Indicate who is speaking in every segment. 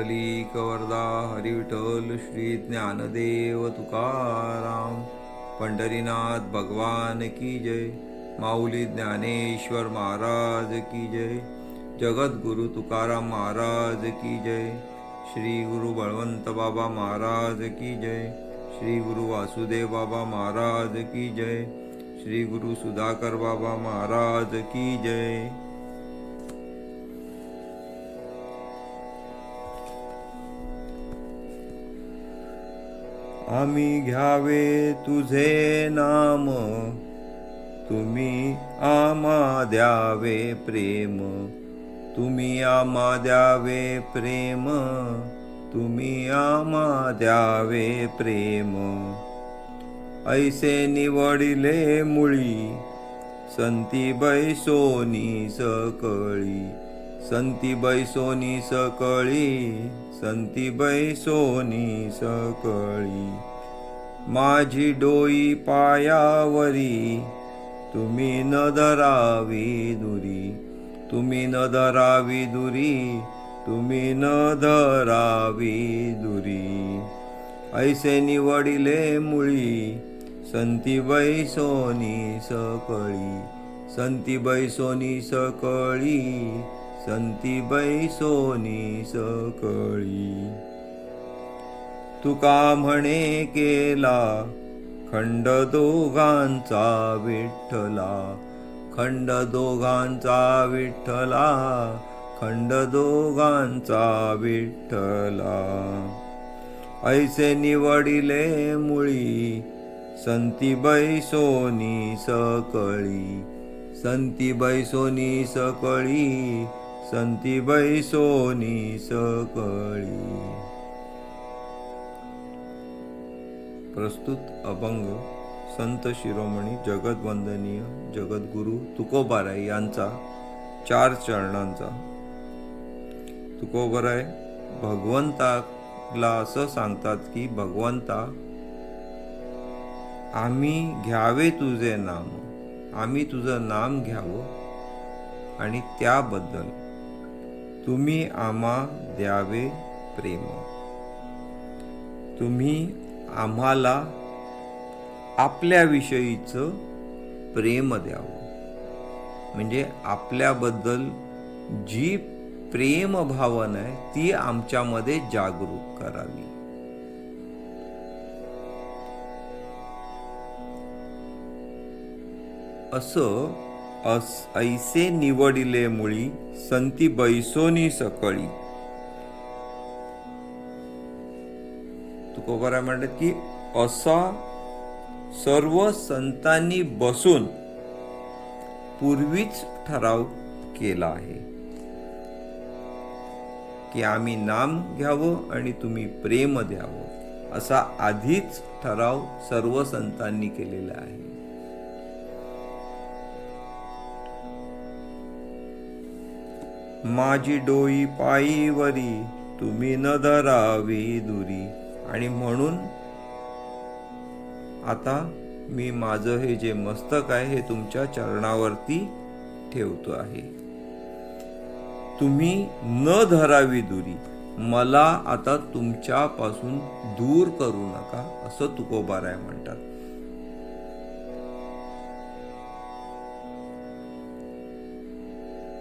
Speaker 1: पुंडलिक वरदा हरिविठल श्री ज्ञानदेव तुकाराम. पंढरीनाथ भगवान की जय. माऊली ज्ञानेश्वर महाराज की जय. जगद्गुरु तुकाराम महाराज की जय. श्री गुरु बळवंत बाबा महाराज की जय. श्री गुरु वासुदेव बाबा महाराज की जय. श्री गुरु सुधाकर बाबा महाराज की जय. आम्ही घ्यावे तुझे नाम. तुम्ही आमा द्यावे प्रेम. तुम्ही आम्हा द्यावे प्रेम. तुम्ही आम्हा द्यावे प्रेम. ऐसे निवडिले मुळी संती बैसोनी सकळी. संती बैसोनी सकळी संती बैसोनी सकळी. माझी डोई पायावरी तुम्ही न धरावी दुरी. तुम्ही न धरावी दुरी तुम्ही न धरावी दुरी. ऐसे निवडिले मुळी संती बैसोनी सकळी. संती बैसोनी सकळी संती बैसोनी सकळी. तुका म्हणे केला खंड दोघांचा विठ्ठला. खंड दोघांचा विठ्ठला खंड दोघांचा विठ्ठला. ऐसे निवडिले मुळी संती बैसोनी सकळी. संती बैसोनी सकळी संती बैसोनी सकळी. प्रस्तुत अभंग संत शिरोमणी जगदवंदनीय जगद्गुरु तुकोबाराय यांचा चार चरणांचा. तुकोबराय भगवंताला असं सांगतात की भगवंता आम्ही घ्यावे तुझे नाम आम्ही तुझं नाम घ्यावं आणि त्याबद्दल तुम्ही आम्हा द्यावे प्रेम. तुम्ही आम्हाला आपल्याविषयीचं प्रेम द्यावं. म्हणजे आपल्याबद्दल जी प्रेम भावना आहे ती आमच्यामध्ये जागरूक करावी. असं अस ऐसे निवडिले मुळी संती बैसोनी सकळी. तुकोबारा म्हणतात की असा सर्व संतांनी बसून पूर्वीच ठराव केला आहे. की आम्ही नाम घ्यावं आणि तुम्ही प्रेम द्यावं असा आधीच ठराव सर्व संतांनी केलेला आहे. माझी डोई पायीवरी तुम्ही न धरावी दुरी. आणि म्हणून आता मी माझं हे जे मस्तक आहे हे तुमच्या चरणावरती ठेवतो आहे. तुम्ही न धरावी दुरी. मला आता तुमच्यापासून दूर करू नका असं तुकोबाराय म्हणतात.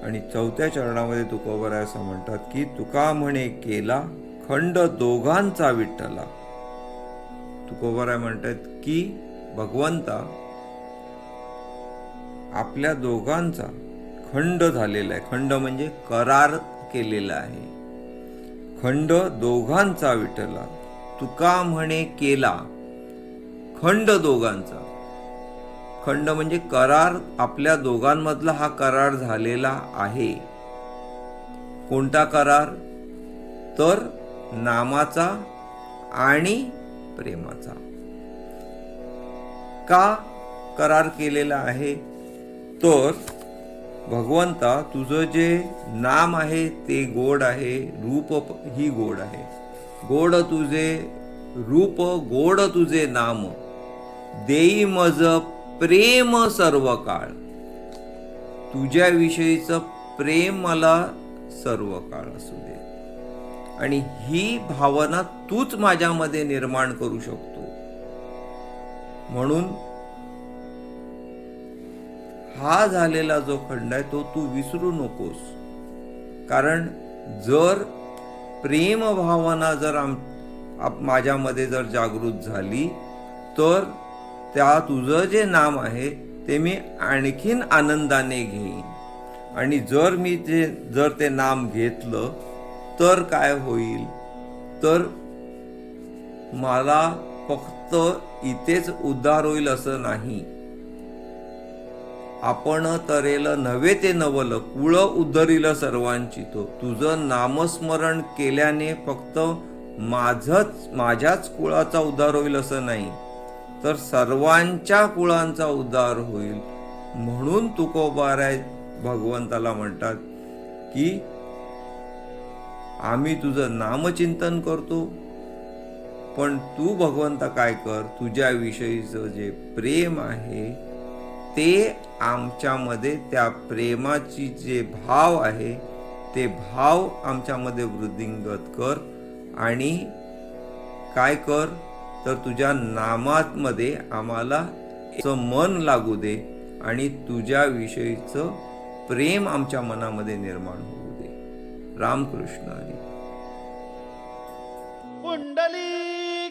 Speaker 1: आणि चौथ्या चरणामध्ये तुकोबाराय असं म्हणतात की तुका म्हणे केला खंड दोघांचा विठ्ठला. तुकोबराय म्हणतात की भगवंता आपल्या दोघांचा खंड झालेला आहे. खंड म्हणजे करार केलेला आहे. खंड दोघांचा विठ्ठला. तुका म्हणे केला खंड दोघांचा. खंड म्हणजे करार आपल्या दोघांमधला हा करार झालेला आहे. कोणता करार? तर नामाचा आणि प्रेमाचा. का करार केलेला आहे? तर भगवंता तुझं जे नाम आहे ते गोड आहे रूप ही गोड आहे. गोड तुझे रूप गोड तुझे नाम. देई मज प्रेम सर्व काळ तुझ्याविषयीचं प्रेम मला सर्व काळ असू दे. आणि ही भावना तूच माझ्यामध्ये निर्माण करू शकतो. म्हणून हा झालेला जो खंड आहे तो तू विसरू नकोस. कारण जर प्रेम भावना जर आम आप- माझ्यामध्ये जर जागृत झाली तर त्या तुझं जे नाम आहे ते मी आणखीन आनंदाने घेईन. आणि जर मी ते जर ते नाम घेतलं तर काय होईल? तर मला फक्त इथेच उद्धार होईल असं नाही. आपण तरेल नव्हे ते नवल कुळ उद्धरील सर्वांची. तो तुझं नामस्मरण केल्याने फक्त माझच माझ्याच कुळाचा उद्धार होईल असं नाही. तर सर्वांच्या कुळांचा उद्धार होईल. म्हणून तुकोबाराय भगवंताला म्हणतात की आम्ही तुझं नामचिंतन करतो पण तू भगवंता काय कर? तुझ्याविषयीचं जे प्रेम आहे ते आमच्यामध्ये त्या प्रेमाची जे भाव आहे ते भाव आमच्यामध्ये वृद्धिंगत कर आणि काय कर? तर तुझ्या नामातमध्ये आम्हाला मन लागू दे आणि तुझ्याविषयीचं प्रेम आमच्या मनामध्ये निर्माण होऊ दे. रामकृष्ण हरी
Speaker 2: पुंडली